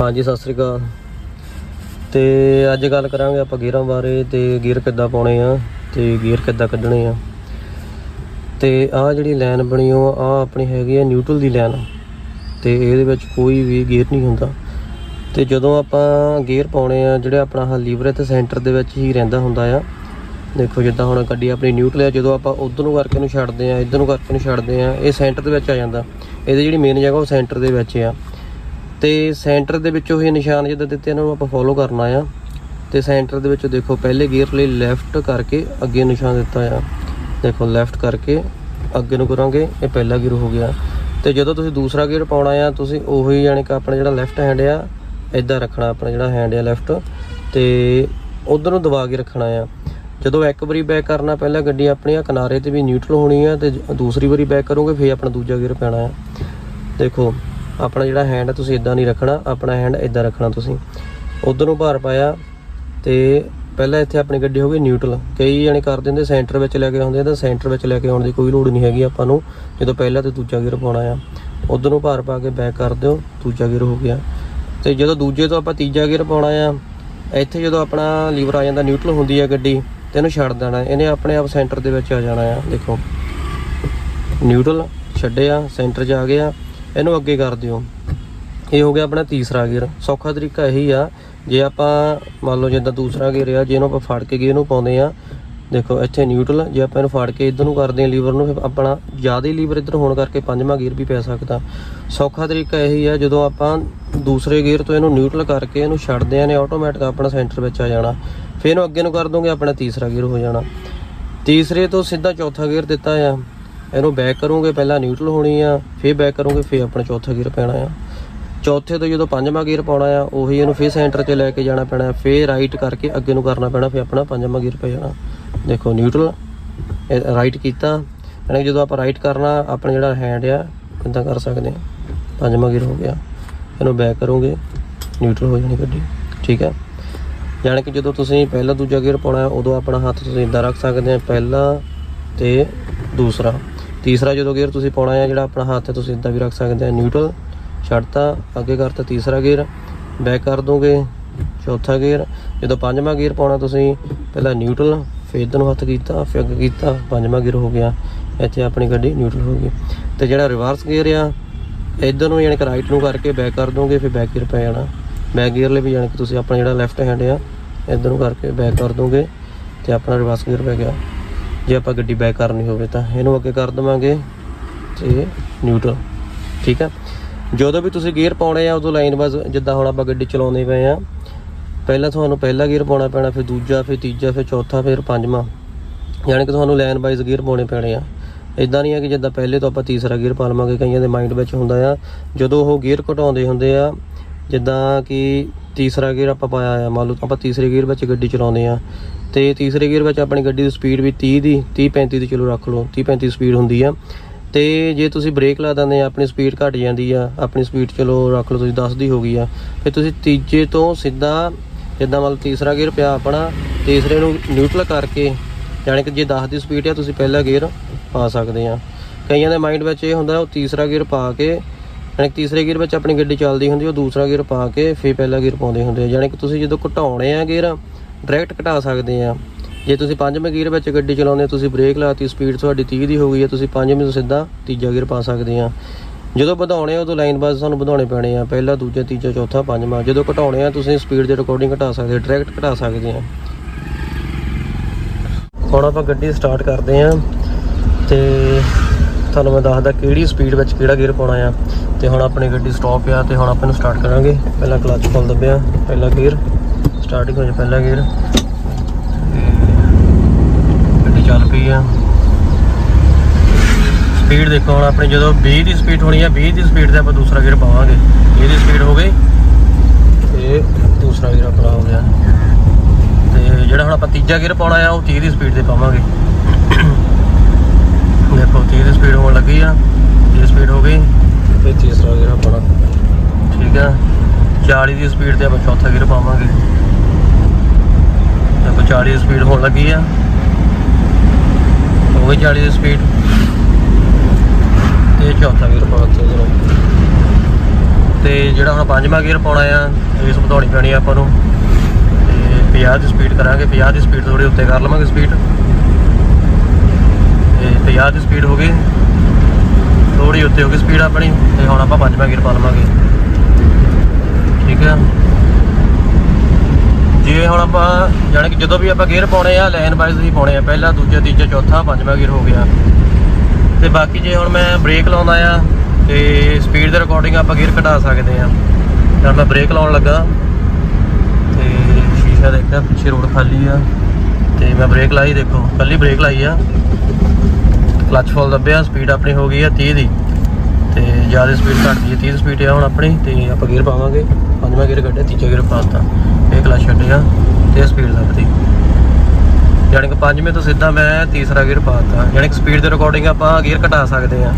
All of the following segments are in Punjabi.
ਹਾਂਜੀ, ਸਤਿ ਸ੍ਰੀ ਅਕਾਲ। ਤੇ ਅੱਜ ਗੱਲ ਕਰਾਂਗੇ ਆਪਾਂ ਗੇਅਰਾਂ ਬਾਰੇ ਤੇ ਗੇਅਰ ਕਿੱਦਾਂ ਪਾਉਣੇ ਆ ਤੇ ਗੇਅਰ ਕਿੱਦਾਂ ਕੱਢਣੇ ਆ। ਤੇ ਆਹ ਜਿਹੜੀ ਲਾਈਨ ਬਣੀ ਉਹ ਆ ਆਪਣੀ ਹੈਗੀ ਆ ਨਿਊਟਰਲ ਦੀ ਲਾਈਨ। ਤੇ ਇਹਦੇ ਵਿੱਚ ਕੋਈ ਵੀ ਗੇਅਰ ਨਹੀਂ ਹੁੰਦਾ। ਤੇ ਜਦੋਂ ਆਪਾਂ ਗੇਅਰ ਪਾਉਣੇ ਆ, ਜਿਹੜੇ ਆਪਣਾ ਆਹ ਲੀਵਰ ਹੈ ਸੈਂਟਰ ਦੇ ਵਿੱਚ ਹੀ ਰਹਿੰਦਾ ਹੁੰਦਾ ਆ, ਦੇਖੋ ਜਿੱਦਾਂ ਹੁਣ ਗੱਡੀ ਆਪਣੀ ਨਿਊਟਰਲ ਆ, ਜਦੋਂ ਆਪਾਂ ਉਧਰ ਨੂੰ ਕਰਕੇ ਨੂੰ ਛੱਡਦੇ ਆ, ਇਧਰ ਨੂੰ ਕਰਕੇ ਨੂੰ ਛੱਡਦੇ ਆ, ਇਹ ਸੈਂਟਰ ਦੇ ਵਿੱਚ ਆ ਜਾਂਦਾ। ਇਹਦੀ ਜਿਹੜੀ ਮੇਨ ਜਗ੍ਹਾ ਉਹ ਸੈਂਟਰ ਦੇ ਵਿੱਚ ਆ। ਤੇ ਸੈਂਟਰ ਦੇ ਵਿੱਚੋਂ ਇਹ ਨਿਸ਼ਾਨ ਜਿੱਦਾਂ ਦਿੱਤੇ ਇਹਨਾਂ ਨੂੰ ਆਪਾਂ ਫੋਲੋ ਕਰਨਾ ਆ ਤੇ ਸੈਂਟਰ ਦੇ ਵਿੱਚ ਦੇਖੋ, ਪਹਿਲੇ ਗੇਅਰ ਲਈ ਲੈਫਟ ਕਰਕੇ ਅੱਗੇ ਨਿਸ਼ਾਨ ਦਿੱਤਾ ਆ ਦੇਖੋ ਲੈਫਟ ਕਰਕੇ ਅੱਗੇ ਨੂੰ ਕਰਾਂਗੇ, ਇਹ ਪਹਿਲਾ ਗੇਅਰ ਹੋ ਗਿਆ। ਤੇ ਜਦੋਂ ਤੁਸੀਂ ਦੂਸਰਾ ਗੇਅਰ ਪਾਉਣਾ ਆ, ਤੁਸੀਂ ਉਹੀ ਯਾਨੀ ਕਿ ਆਪਣਾ ਜਿਹੜਾ ਲੈਫਟ ਹੈਂਡ ਆ ਇਦਾਂ ਰੱਖਣਾ, ਆਪਣਾ ਜਿਹੜਾ ਹੈਂਡ ਆ ਲੈਫਟ ਤੇ ਉਧਰ ਨੂੰ ਦਬਾ ਕੇ ਰੱਖਣਾ ਆ। ਜਦੋਂ ਇੱਕ ਵਾਰੀ ਬੈਕ ਕਰਨਾ, ਪਹਿਲਾਂ ਗੱਡੀ ਆਪਣੀ ਆ ਕਿਨਾਰੇ ਤੇ ਵੀ ਨਿਊਟਰਲ ਹੋਣੀ ਆ ਤੇ ਦੂਸਰੀ ਵਾਰੀ ਬੈਕ ਕਰੋਗੇ, ਫੇਰ ਆਪਣਾ ਦੂਜਾ ਗੇਅਰ ਪੈਣਾ ਆ। ਦੇਖੋ ਆਪਣਾ ਜਿਹੜਾ ਹੈਂਡ ਆ, ਤੁਸੀਂ ਇਦਾਂ ਨਹੀਂ ਰੱਖਣਾ, ਆਪਣਾ ਹੈਂਡ ਇਦਾਂ ਰੱਖਣਾ ਤੁਸੀਂ। ਉਧਰ ਨੂੰ ਭਾਰ ਪਾਇਆ ਤੇ ਪਹਿਲਾਂ ਇੱਥੇ ਆਪਣੀ ਗੱਡੀ ਹੋ ਗਈ ਨਿਊਟਰਲ ਕਈ ਜਣੇ ਕਰ ਦਿੰਦੇ ਸੈਂਟਰ ਵਿੱਚ ਲੈ ਕੇ ਆਉਂਦੇ ਤਾਂ ਸੈਂਟਰ ਵਿੱਚ ਲੈ ਕੇ ਆਉਣ ਦੀ ਕੋਈ ਲੋੜ ਨਹੀਂ ਹੈਗੀ ਆਪਾਂ ਨੂੰ, ਜਦੋਂ ਪਹਿਲਾ ਤੇ ਦੂਜਾ ਗੇਅਰ ਪਾਉਣਾ ਆ। ਉਧਰ ਨੂੰ ਭਾਰ ਪਾ ਕੇ ਬੈਕ ਕਰ ਦਿਓ, ਦੂਜਾ ਗੇਅਰ ਹੋ ਗਿਆ। ਤੇ ਜਦੋਂ ਦੂਜੇ ਤੋਂ ਆਪਾਂ ਤੀਜਾ ਗੇਅਰ ਪਾਉਣਾ ਆ, ਇੱਥੇ ਜਦੋਂ ਆਪਣਾ ਲੀਵਰ ਆ ਜਾਂਦਾ ਨਿਊਟਰਲ ਹੁੰਦੀ ਆ ਗੱਡੀ, ਤੇ ਇਹਨੂੰ ਛੱਡ ਦੇਣਾ। ਇਹਨੇ ਆਪਣੇ ਆਪ ਸੈਂਟਰ ਦੇ ਵਿੱਚ ਆ ਜਾਣਾ ਆ, ਦੇਖੋ। ਨਿਊਟਰਲ ਛੱਡਿਆ ਸੈਂਟਰ 'ਚ ਆ ਗਿਆ ਇਹਨੂੰ ਅੱਗੇ ਕਰ ਦਿਓ। ਇਹ ਹੋ ਗਿਆ ਆਪਣਾ ਤੀਸਰਾ ਗੇਅਰ। ਸੌਖਾ ਤਰੀਕਾ ਇਹੀ ਆ, ਜੇ ਆਪਾਂ ਮੰਨ ਲਓ ਜਿੱਦਾਂ ਦੂਸਰਾ ਗੇਅਰ ਆ ਜਿਹਨੂੰ ਆਪਾਂ ਫੜ ਕੇ ਗੇਅਰ ਨੂੰ ਪਾਉਂਦੇ ਆ, ਦੇਖੋ ਇੱਥੇ ਨਿਊਟਰਲ ਜੇ ਆਪਾਂ ਇਹਨੂੰ ਫੜ ਕੇ ਇਧਰ ਨੂੰ ਕਰਦੇ ਆ ਲੀਵਰ ਨੂੰ, ਫਿਰ ਆਪਣਾ ਜ਼ਿਆਦਾ ਲੀਵਰ ਇੱਧਰ ਹੋਣ ਕਰਕੇ ਪੰਜਵਾਂ ਗੇਅਰ ਵੀ ਪੈ ਸਕਦਾ। ਸੌਖਾ ਤਰੀਕਾ ਇਹੀ ਆ, ਜਦੋਂ ਆਪਾਂ ਦੂਸਰੇ ਗੇਅਰ ਤੋਂ ਇਹਨੂੰ ਨਿਊਟਰਲ ਕਰਕੇ ਇਹਨੂੰ ਛੱਡਦੇ ਆ ਨੇ ਆਟੋਮੈਟਿਕ ਆਪਣਾ ਸੈਂਟਰ ਵਿੱਚ ਆ ਜਾਣਾ। ਫਿਰ ਇਹਨੂੰ ਅੱਗੇ ਨੂੰ ਕਰ ਦੋਗੇ, ਆਪਣਾ ਤੀਸਰਾ ਗੇਅਰ ਹੋ ਜਾਣਾ। ਤੀਸਰੇ ਤੋਂ ਸਿੱਧਾ ਚੌਥਾ ਗੇਅਰ ਦਿੱਤਾ ਆ। ਇਹਨੂੰ ਬੈਕ ਕਰੋਗੇ, ਪਹਿਲਾਂ ਨਿਊਟਰਲ ਹੋਣੀ ਆ, ਫਿਰ ਬੈਕ ਕਰੋਗੇ, ਫਿਰ ਆਪਣਾ ਚੌਥਾ ਗੇਅਰ ਪੈਣਾ ਆ। ਚੌਥੇ ਤੋਂ ਜਦੋਂ ਪੰਜਵਾਂ ਗੇਅਰ ਪਾਉਣਾ ਆ, ਉਹੀ ਇਹਨੂੰ ਫਿਰ ਸੈਂਟਰ 'ਚ ਲੈ ਕੇ ਜਾਣਾ ਪੈਣਾ, ਫਿਰ ਰਾਈਟ ਕਰਕੇ ਅੱਗੇ ਨੂੰ ਕਰਨਾ ਪੈਣਾ, ਫਿਰ ਆਪਣਾ ਪੰਜਵਾਂ ਗੇਅਰ ਪੈ ਜਾਣਾ। ਦੇਖੋ ਨਿਊਟਰਲ ਇਹ ਰਾਈਟ ਕੀਤਾ, ਯਾਨੀ ਕਿ ਜਦੋਂ ਆਪਾਂ ਰਾਈਟ ਕਰਨਾ, ਆਪਣਾ ਜਿਹੜਾ ਹੈਂਡ ਆ, ਕਿੱਦਾਂ ਕਰ ਸਕਦੇ ਆ? ਪੰਜਵਾਂ ਗੇਅਰ ਹੋ ਗਿਆ। ਇਹਨੂੰ ਬੈਕ ਕਰੋਗੇ ਨਿਊਟਰਲ ਹੋ ਜਾਣੀ ਗੱਡੀ, ਠੀਕ ਹੈ ਯਾਨੀ ਕਿ ਜਦੋਂ ਤੁਸੀਂ ਪਹਿਲਾ ਦੂਜਾ ਗੇਅਰ ਪਾਉਣਾ ਹੈ ਉਦੋਂ ਆਪਣਾ ਹੱਥ ਤੁਸੀਂ ਇਦਾਂ ਰੱਖ ਸਕਦੇ ਆ, ਪਹਿਲਾ ਤੇ ਦੂਸਰਾ। ਤੀਸਰਾ ਜਦੋਂ ਗੇਅਰ ਤੁਸੀਂ ਪਾਉਣਾ ਹੈ, ਜਿਹੜਾ ਆਪਣਾ ਹੱਥ ਹੈ, ਤੁਸੀਂ ਇਦਾਂ ਵੀ ਰੱਖ ਸਕਦੇ ਆ। ਨਿਊਟਰਲ ਛੱਡਤਾ ਅੱਗੇ ਕਰਤਾ ਤੀਸਰਾ ਗੇਅਰ, ਬੈਕ ਕਰ ਦੋਗੇ, ਚੌਥਾ ਗੇਅਰ। ਜਦੋਂ ਪੰਜਵਾਂ ਗੇਅਰ ਪਾਉਣਾ ਤੁਸੀਂ, ਪਹਿਲਾਂ ਨਿਊਟਰਲ ਫਿਰ ਇੱਧਰ ਨੂੰ ਹੱਥ ਕੀਤਾ, ਫਿਰ ਅੱਗੇ ਕੀਤਾ, ਪੰਜਵਾਂ ਗੇਅਰ ਹੋ ਗਿਆ। ਇੱਥੇ ਆਪਣੀ ਗੱਡੀ ਨਿਊਟਰਲ ਹੋ ਗਈ। ਤੇ ਜਿਹੜਾ ਰਿਵਰਸ ਗੇਅਰ ਆ, ਇੱਧਰ ਨੂੰ ਯਾਨੀ ਕਿ ਰਾਈਟ ਨੂੰ ਕਰਕੇ ਬੈਕ ਕਰ ਦੋਗੇ, ਫਿਰ ਬੈਕ ਗੇਅਰ ਪੈ ਜਾਣਾ। ਬੈਕ ਗੇਅਰ ਲਈ ਵੀ ਯਾਨੀ ਕਿ ਤੁਸੀਂ ਆਪਣਾ ਜਿਹੜਾ ਲੈਫਟ ਹੈਂਡ ਆ, ਇੱਧਰ ਨੂੰ ਕਰਕੇ ਬੈਕ ਕਰ ਦੋਗੇ, ਤੇ ਆਪਣਾ ਰਿਵਰਸ ਗੇਅਰ ਪੈ ਗਿਆ। ਜੇ ਆਪਾਂ ਗੱਡੀ ਬੈਕ ਕਰਨੀ ਹੋਵੇ ਤਾਂ ਇਹਨੂੰ ਅੱਗੇ ਕਰ ਦਵਾਂਗੇ ਤੇ ਨਿਊਟਰਲ ਠੀਕ ਆ? ਜਦੋਂ ਵੀ ਤੁਸੀਂ ਗੇਅਰ ਪਾਉਣੇ ਆ, ਉਦੋਂ ਲਾਈਨ ਬਸ ਜਿੱਦਾਂ ਹੁਣ ਆਪਾਂ ਗੱਡੀ ਚਲਾਉਂਦੇ ਪਏ ਆ, ਪਹਿਲਾਂ ਤੁਹਾਨੂੰ ਪਹਿਲਾ ਗੇਅਰ ਪਾਉਣਾ ਪੈਣਾ, ਫਿਰ ਦੂਜਾ, ਫਿਰ ਤੀਜਾ, ਫਿਰ ਚੌਥਾ, ਫਿਰ ਪੰਜਵਾਂ। ਯਾਨੀ ਕਿ ਤੁਹਾਨੂੰ ਲਾਈਨ ਵਾਈਜ਼ ਗੇਅਰ ਪਾਉਣੇ ਪੈਣੇ ਆ। ਇਦਾਂ ਨਹੀਂ ਹੈ ਕਿ ਜਿੱਦਾਂ ਪਹਿਲੇ ਤੋਂ ਆਪਾਂ ਤੀਸਰਾ ਗੇਅਰ ਪਾ ਲਵਾਂਗੇ, ਕਈਆਂ ਦੇ ਮਾਈਂਡ ਵਿੱਚ ਹੁੰਦਾ ਆ। ਜਦੋਂ ਉਹ ਗੇਅਰ ਘਟਾਉਂਦੇ ਹੁੰਦੇ ਆ, ਜਿੱਦਾਂ ਕਿ ਤੀਸਰਾ ਗੇਅਰ ਆਪਾਂ ਪਾਇਆ ਆ ਮੰਨ ਲਓ ਆਪਾਂ ਤੀਸਰੇ ਗੇਅਰ ਵਿੱਚ ਗੱਡੀ ਚਲਾਉਂਦੇ ਆ ਤੇ ਤੀਸਰੇ ਗੇਅਰ ਵਿੱਚ ਆਪਣੀ ਗੱਡੀ ਦੀ ਸਪੀਡ ਵੀ 30 ਦੀ 30 35 ਦੀ ਚਲੋ ਰੱਖ ਲਓ 30 35 ਸਪੀਡ ਹੁੰਦੀ ਆ। ਤੇ ਜੇ ਤੁਸੀਂ ਬ੍ਰੇਕ ਲਾ ਦਿੰਦੇ ਆ, ਆਪਣੀ ਸਪੀਡ ਘਟ ਜਾਂਦੀ ਆ, ਆਪਣੀ ਸਪੀਡ ਚਲੋ ਰੱਖ ਲਓ ਤੁਸੀਂ 10 ਦੀ ਹੋ ਗਈ ਆ, ਫਿਰ ਤੁਸੀਂ ਤੀਜੇ ਤੋਂ ਸਿੱਧਾ ਜਿੱਦਾਂ ਮਤਲਬ ਤੀਸਰਾ ਗੇਅਰ ਪਿਆ ਆਪਣਾ, ਤੀਸਰੇ ਨੂੰ ਨਿਊਟਰਲ ਕਰਕੇ ਯਾਨੀ ਕਿ ਜੇ 10 ਦੀ ਸਪੀਡ ਆ, ਤੁਸੀਂ ਪਹਿਲਾ ਗੇਅਰ ਪਾ ਸਕਦੇ ਆ। ਕਈਆਂ ਦੇ ਮਾਈਂਡ ਵਿੱਚ ਇਹ ਹੁੰਦਾ, ਉਹ ਤੀਸਰਾ ਗੇਅਰ ਪਾ ਕੇ ਯਾਨੀ ਕਿ ਤੀਸਰੇ ਗੇਅਰ ਵਿੱਚ ਆਪਣੀ ਗੱਡੀ ਚੱਲਦੀ ਹੁੰਦੀ ਉਹ ਦੂਸਰਾ ਗੇਅਰ ਪਾ ਕੇ ਫਿਰ ਪਹਿਲਾ ਗੇਅਰ ਪਾਉਂਦੇ ਹੁੰਦੇ ਆ। ਯਾਨੀ ਕਿ ਤੁਸੀਂ ਜਦੋਂ ਘਟਾਉਣੇ ਆ ਗੇਅਰ ਡਾਇਰੈਕਟ ਘਟਾ ਸਕਦੇ ਆ। ਜੇ ਤੁਸੀਂ ਪੰਜਵੇਂ ਗੇਅਰ ਵਿੱਚ ਗੱਡੀ ਚਲਾਉਂਦੇ ਹੋ, ਤੁਸੀਂ ਬ੍ਰੇਕ ਲਾਤੀ ਸਪੀਡ ਤੁਹਾਡੀ 30 ਦੀ ਹੋ ਗਈ ਹੈ ਤੁਸੀਂ ਪੰਜਵੇਂ ਤੋਂ ਸਿੱਧਾ ਤੀਜਾ ਗੇਅਰ ਪਾ ਸਕਦੇ ਆ। ਜਦੋਂ ਵਧਾਉਣੇ ਆ ਉਦੋਂ ਲਾਈਨ ਬਾਜ਼ ਸਾਨੂੰ ਵਧਾਉਣੇ ਪੈਣੇ ਆ। ਪਹਿਲਾ ਦੂਜਾ ਤੀਜਾ ਚੌਥਾ ਪੰਜਵਾਂ। ਜਦੋਂ ਘਟਾਉਣੇ ਆ ਤੁਸੀਂ ਸਪੀਡ ਦੇ ਰਿਕਾਰਡਿੰਗ ਘਟਾ ਸਕਦੇ ਡਾਇਰੈਕਟ ਘਟਾ ਸਕਦੇ ਆ। ਹੁਣ ਆਪਾਂ ਗੱਡੀ ਸਟਾਰਟ ਕਰਦੇ ਆ ਤੇ ਤੁਹਾਨੂੰ ਮੈਂ ਦੱਸਦਾ ਕਿਹੜੀ ਸਪੀਡ ਵਿੱਚ ਕਿਹੜਾ ਗੇਅਰ ਪਾਉਣਾ ਆ। ਤੇ ਹੁਣ ਆਪਣੀ ਗੱਡੀ ਸਟਾਪ ਆ ਤੇ ਹੁਣ ਆਪਾਂ ਇਹਨੂੰ ਸਟਾਰਟ ਕਰਾਂਗੇ। ਪਹਿਲਾਂ ਕਲਚ ਖੋਲ ਦੱਬਿਆ ਪਹਿਲਾ ਗੇਅਰ ਸਟਾਰਟਿੰਗ ਹੋ ਜਾ ਪਹਿਲਾ ਗੇਅਰ ਗੱਡੀ ਚੱਲ ਪਈ ਆ। ਸਪੀਡ ਦੇਖੋ ਹੁਣ ਆਪਣੀ, ਜਦੋਂ 20 ਦੀ ਸਪੀਡ ਹੋਣੀ ਆ 20 ਦੀ ਸਪੀਡ ਤੇ ਆਪਾਂ ਦੂਸਰਾ ਗੇਅਰ ਪਾਵਾਂਗੇ। 20 ਦੀ ਸਪੀਡ ਹੋ ਗਈ ਤੇ ਦੂਸਰਾ ਗੇਅਰ ਆਪਣਾ ਹੋ ਗਿਆ। ਤੇ ਜਿਹੜਾ ਹੁਣ ਆਪਾਂ ਤੀਜਾ ਗੇਅਰ ਪਾਉਣਾ ਆ, ਉਹ 30 ਦੀ ਸਪੀਡ ਤੇ ਪਾਵਾਂਗੇ। ਦੇਖੋ 30 ਦੀ ਸਪੀਡ ਹੋਣ ਲੱਗੀ ਆ 30 ਸਪੀਡ ਹੋ ਗਈ। ਤੇ ਤੀਸਰਾ ਗੇਅਰ ਆਪਣਾ ਠੀਕ ਆ 40 ਦੀ ਸਪੀਡ ਤੇ ਆਪਾਂ ਚੌਥਾ ਗੇਅਰ ਪਾਵਾਂਗੇ। ਦੇਖੋ 40 ਦੀ ਸਪੀਡ ਹੋਣ ਲੱਗੀ ਆ। ਹੋ ਗਈ 40 ਦੀ ਸਪੀਡ ਤੇ ਚੌਥਾ ਗੇਅਰ ਪਾ ਜਰਾ ਤੇ ਜਿਹੜਾ ਹੁਣ ਪੰਜਵਾਂ ਗੇਅਰ ਪਾਉਣਾ ਆ, ਇਸ ਵਧਾਉਣੀ ਪੈਣੀ ਆ ਆਪਾਂ ਨੂੰ। ਤੇ 50 ਦੀ ਸਪੀਡ ਕਰਾਂਗੇ। 50 ਦੀ ਸਪੀਡ ਥੋੜੀ ਉੱਤੇ ਕਰ ਲਵਾਂਗੇ ਸਪੀਡ ਤੇ 50 ਦੀ ਸਪੀਡ ਹੋ ਗਈ। ਥੋੜੀ ਉੱਤੇ ਹੋ ਗਈ ਸਪੀਡ ਆਪਣੀ ਤੇ ਹੁਣ ਆਪਾਂ ਪੰਜਵਾਂ ਗੇਅਰ ਪਾ ਲਵਾਂਗੇ। ਠੀਕ ਆ? ਜੇ ਹੁਣ ਆਪਾਂ ਜਾਣੀ ਕਿ ਜਦੋਂ ਵੀ ਆਪਾਂ ਗੇਅਰ ਪਾਉਣੇ ਆ ਲਾਈਨ ਵਾਈਜ਼ ਹੀ ਪਾਉਣੇ ਆ, ਪਹਿਲਾ, ਦੂਜਾ, ਤੀਜਾ, ਚੌਥਾ, ਪੰਜਵਾਂ ਗੇਅਰ ਹੋ ਗਿਆ। ਤੇ ਬਾਕੀ ਜੇ ਹੁਣ ਮੈਂ ਬ੍ਰੇਕ ਲਾਉਂਦਾ ਆ ਤੇ ਸਪੀਡ ਦੇ ਰਿਕਾਰਡਿੰਗ ਆਪਾਂ ਗੇਅਰ ਘਟਾ ਸਕਦੇ ਆ। ਜਦ ਮੈਂ ਬ੍ਰੇਕ ਲਾਉਣ ਲੱਗਾ। ਤੇ ਸ਼ੀਸ਼ਾ ਦੇਖਿਆ, ਪਿੱਛੇ ਰੋਡ ਖਾਲੀ ਆ। ਤੇ ਮੈਂ ਬ੍ਰੇਕ ਲਾਈ ਦੇਖੋ ਕੱਲੀ ਬ੍ਰੇਕ ਲਾਈ ਆ। ਕਲੱਚ ਫੁੱਲ ਦੱਬਿਆ ਸਪੀਡ ਆਪਣੀ ਹੋ ਗਈ ਆ 30 ਦੀ। ਤੇ ਜ਼ਿਆਦਾ ਸਪੀਡ ਘੱਟ ਗਈ ਹੈ 30 ਸਪੀਡ ਆ ਹੁਣ ਆਪਣੀ, ਤੇ ਆਪਾਂ ਗੇਅਰ ਪਾਵਾਂਗੇ। ਪੰਜਵਾਂ ਗੇਅਰ ਕੱਢਿਆ, ਤੀਜਾ ਗੇਅਰ ਪਾਤਾ। ਇਹ ਕਲੱਚ ਛੱਡਿਆ ਤੇ ਸਪੀਡ ਦੱਬਦੀ ਯਾਨੀ ਕਿ ਪੰਜਵੇਂ ਤੋਂ ਸਿੱਧਾ ਮੈਂ ਤੀਸਰਾ ਗੇਅਰ ਪਾਤਾ। ਯਾਨੀ ਕਿ ਸਪੀਡ ਦੇ ਰਿਕਾਰਡਿੰਗ ਆਪਾਂ ਗੇਅਰ ਘਟਾ ਸਕਦੇ ਆ।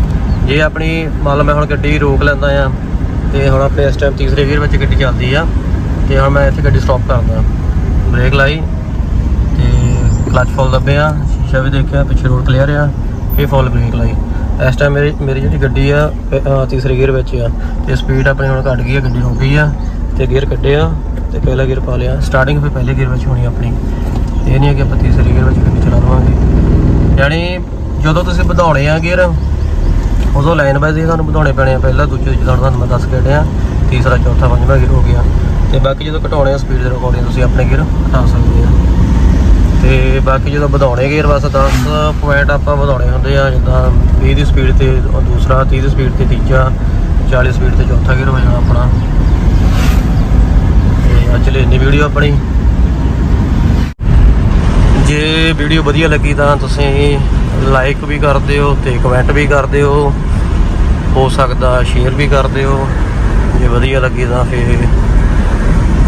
ਜੇ ਆਪਣੀ, ਮੰਨ ਲਓ ਮੈਂ ਹੁਣ ਗੱਡੀ ਰੋਕ ਲੈਂਦਾ ਆ, ਤੇ ਹੁਣ ਆਪਣੇ ਇਸ ਟਾਈਮ ਤੀਸਰੇ ਗੇਅਰ ਵਿੱਚ ਗੱਡੀ ਚੱਲਦੀ ਆ, ਤੇ ਹੁਣ ਮੈਂ ਇੱਥੇ ਗੱਡੀ ਸਟਾਪ ਕਰਦਾ। ਬ੍ਰੇਕ ਲਾਈ, ਤੇ ਕਲਚ ਫੁੱਲ ਦੱਬਿਆ, ਸ਼ੀਸ਼ਾ ਵੀ ਦੇਖਿਆ, ਪਿੱਛੇ ਰੋਡ ਕਲੀਅਰ ਆ। ਫੇਰ ਫੁੱਲ ਬ੍ਰੇਕ ਲਾਈ। ਇਸ ਟਾਈਮ ਮੇਰੀ ਮੇਰੀ ਜਿਹੜੀ ਗੱਡੀ ਆ ਪ- ਤੀਸਰੇ ਗੇਅਰ ਵਿੱਚ ਆ। ਤੇ ਸਪੀਡ ਆਪਣੀ ਹੁਣ ਘਟ ਗਈ ਆ, ਗੱਡੀ ਹੋ ਗਈ ਆ। ਤੇ ਗੇਅਰ ਕੱਢਿਆ ਤੇ ਪਹਿਲਾ ਗੇਅਰ ਪਾ ਲਿਆ। ਸਟਾਰਟਿੰਗ ਫੇ ਪਹਿਲੇ ਗੇਅਰ ਵਿੱਚ ਹੋਣੀ ਆਪਣੀ। ਇਹ ਨਹੀਂ ਹੈ ਕਿ ਆਪਾਂ ਤੀਸਰੇ ਗੇਅਰ ਵਿੱਚ ਗੱਡੀ ਚਲਾ ਲਵਾਂਗੇ। ਯਾਨੀ ਜਦੋਂ ਤੁਸੀਂ ਵਧਾਉਣੇ ਆ ਗੇਅਰ ਉਦੋਂ ਲਾਈਨ ਵਾਈਜ਼ ਹੀ ਤੁਹਾਨੂੰ ਵਧਾਉਣੇ ਪੈਣੇ ਆ। ਪਹਿਲਾ, ਦੂਜੇ ਜਿੱਦਾਂ ਤੁਹਾਨੂੰ ਮੈਂ ਦੱਸ ਕੇ ਹਟਿਆ। ਤੀਸਰਾ, ਚੌਥਾ, ਪੰਜਵਾਂ ਗੇਅਰ ਹੋ ਗਿਆ। ਤੇ ਬਾਕੀ ਜਦੋਂ ਘਟਾਉਣੇ ਆ ਸਪੀਡ ਦੇ ਅਕੋਰਡਿੰਗ ਤੁਸੀਂ ਆਪਣੇ ਗੇਅਰ ਘਟਾ ਸਕਦੇ ਆ। ਤੇ ਬਾਕੀ ਜਦੋਂ ਵਧਾਉਣੇ ਗੇਅਰ ਬਸ 10 ਪੁਆਇੰਟ ਆਪਾਂ ਵਧਾਉਣੇ ਹੁੰਦੇ ਆ, ਜਿੱਦਾਂ 20 ਦੀ ਸਪੀਡ ਤੇ ਦੂਸਰਾ 30 ਦੀ ਸਪੀਡ ਤੇ ਤੀਜਾ 40 ਸਪੀਡ ਤੇ ਚੌਥਾ ਗੇਅਰ ਹੋ ਜਾਣਾ ਆਪਣਾ। ਤੇ ਅੱਜ ਲਈ ਇੰਨੀ ਵੀਡੀਓ ਆਪਣੀ। ਜੇ ਵੀਡੀਓ ਵਧੀਆ ਲੱਗੀ ਤਾਂ ਤੁਸੀਂ ਲਾਈਕ ਵੀ ਕਰ ਦਿਓ ਤੇ ਕਮੈਂਟ ਵੀ ਕਰ ਦਿਓ। ਹੋ ਸਕਦਾ ਸ਼ੇਅਰ ਵੀ ਕਰ ਦਿਓ। ਜੇ ਵਧੀਆ ਲੱਗੀ ਤਾਂ ਫਿਰ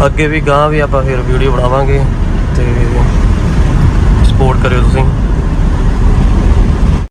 ਅੱਗੇ ਵੀ ਗਾਂ ਵੀ ਆਪਾਂ ਫਿਰ ਵੀਡੀਓ ਬਣਾਵਾਂਗੇ। ਤੇ ਸਪੋਰਟ ਕਰਿਓ ਤੁਸੀਂ